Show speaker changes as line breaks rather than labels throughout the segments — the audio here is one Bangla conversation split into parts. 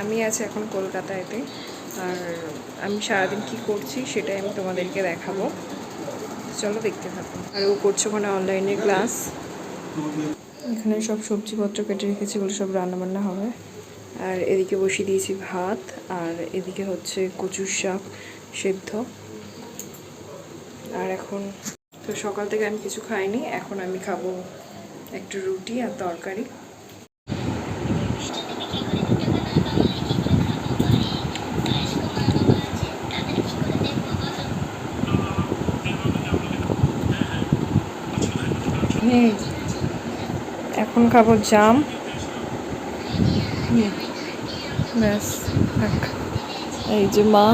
আমি আছি এখন কলকাতায়তে আর আমি সারাদিন কি করছি সেটাই আমি তোমাদেরকে দেখাবো। চলো দেখতে থাকো। আর ও করছে ওখানে অনলাইনে ক্লাস এখানে সব সবজিপত্র কেটে রেখেছি বলে সব রান্নাবান্না হবে। আর এদিকে বসিয়ে দিয়েছি ভাত, আর এদিকে হচ্ছে কচুর শাক সেদ্ধ। আর এখন তো সকাল থেকে আমি কিছু খাইনি, এখন আমি খাব একটু রুটি আর তরকারি। এখন খাব জাম। এই যে মা।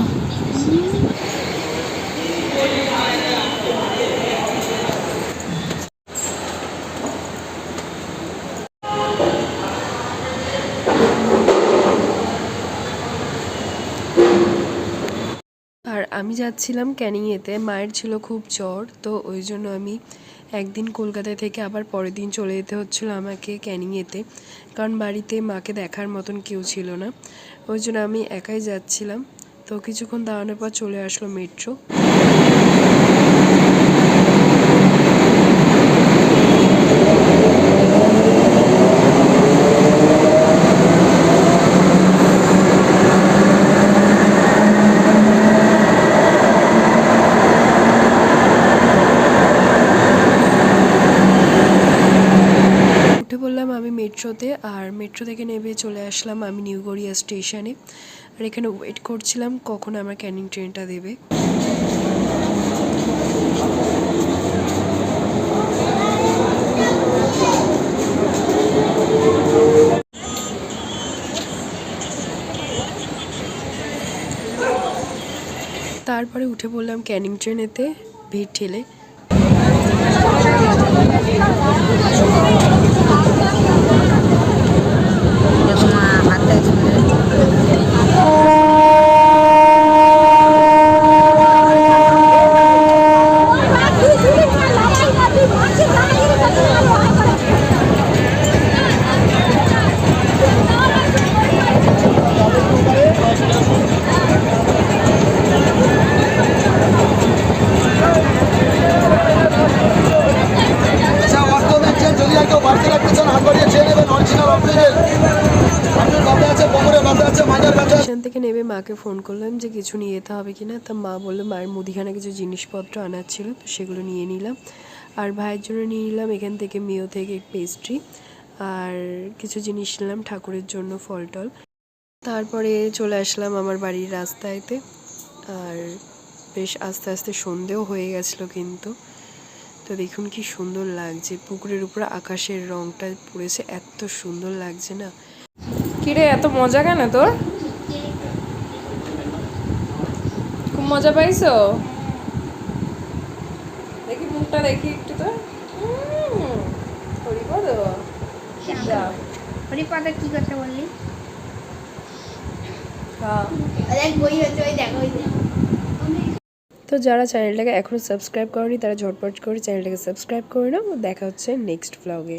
আর আমি যাচ্ছিলাম ক্যানিংয়েতে, মায়ের ছিল খুব জ্বর, তো ওই জন্য আমি একদিন কলকাতা থেকে আবার পরের দিন চলে যেতে হচ্ছিল আমাকে ক্যানিংয়েতে। কারণ বাড়িতে মাকে দেখার মতন কেউ ছিল না। ওই জন্য আমি একাই যাচ্ছিলাম। তো কিছুক্ষণ দাঁড়ানোর পর চলে আসলো মেট্রো উঠে বললাম আমি মেট্রোতে, আর মেট্রো থেকে নেমে চলে আসলাম আমি নিউ গড়িয়া স্টেশনে। আর এখানে ওয়েট করছিলাম কখন আমার ক্যানিং ট্রেনটা দেবে। তারপরে উঠে পড়লাম ক্যানিং ট্রেনেতে, ভিড় ঠেলে। স্টেশন থেকে নেমে মাকে ফোন করলাম যে কিছু নিয়ে যেতে হবে কিনা। তা মা বলল, মায়ের মুদিখানা কিছু জিনিসপত্র আনার ছিল, তো সেগুলো নিয়ে নিলাম। আর ভাইয়ের জন্য নিয়ে নিলাম এখান থেকে মিও থেকে পেস্ট্রি আর কিছু জিনিস নিলাম ঠাকুরের জন্য ফল টল। তারপরে চলে আসলাম আমার বাড়ির রাস্তায়তে, আর বেশ আস্তে আস্তে সন্ধেও হয়ে গেছিল কিন্তু। তো দেখুন কি সুন্দর লাগছে, পুকুরের উপরে আকাশের রংটা পড়েছে, এত সুন্দর লাগছে না। কিরে, এত মজা কেন তোর? খুব মজা পাইছো? দেখি মুখটা দেখি একটু তো। হরিপদ? যা।
হরিপাদা কি করতে বললি? ওই
তো যারা চ্যানেলটাকে এখনও সাবস্ক্রাইব করেনি তারা ঝটপট করে চ্যানেলটাকে সাবস্ক্রাইব করে নাও। দেখা হচ্ছে নেক্সট ব্লগে